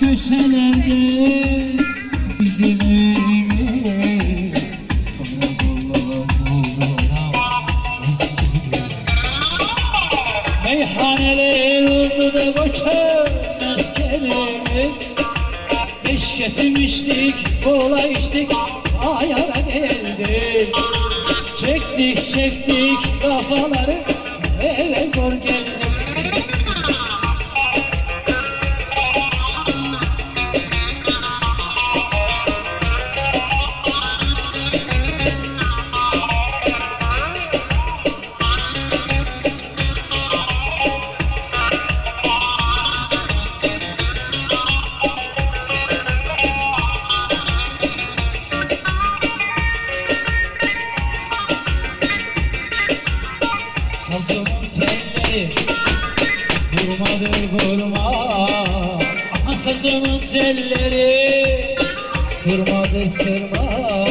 köşe köşelerde bizim evimiz Meyhaneler oldu da koçum meskenimiz Eşketim içtik, kola içtik, ayara geldik Çektik çektik kafaları, eve zor geldik Sazımın telleri Vurmadır vurma. Sazımın telleri. Sırmadır sırma.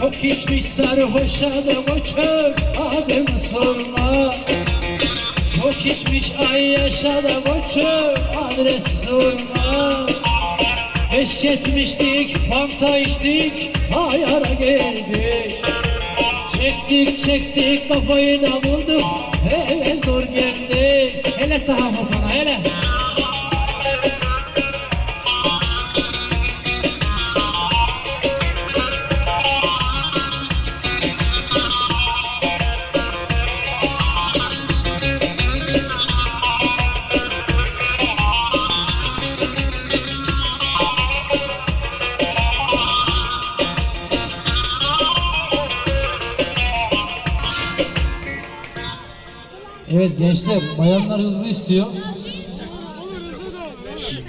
Çok içmiş sarhoş adım uçuk Adımı sorma. Çok içmiş ay yaşadım uçuk Adres sorma. Beş yetmiştik fanta içtik Ayara geldik Çektik çektik kafayı da bulduk. Eve zor geldi. Hele daha Furkan'a hele Evet gençler bayanlar hızlı istiyor.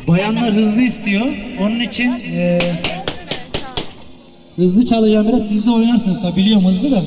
Bayanlar hızlı istiyor. Onun için eee, hızlı çalacağım biraz siz de oynarsınız tabi biliyorum hızlı da.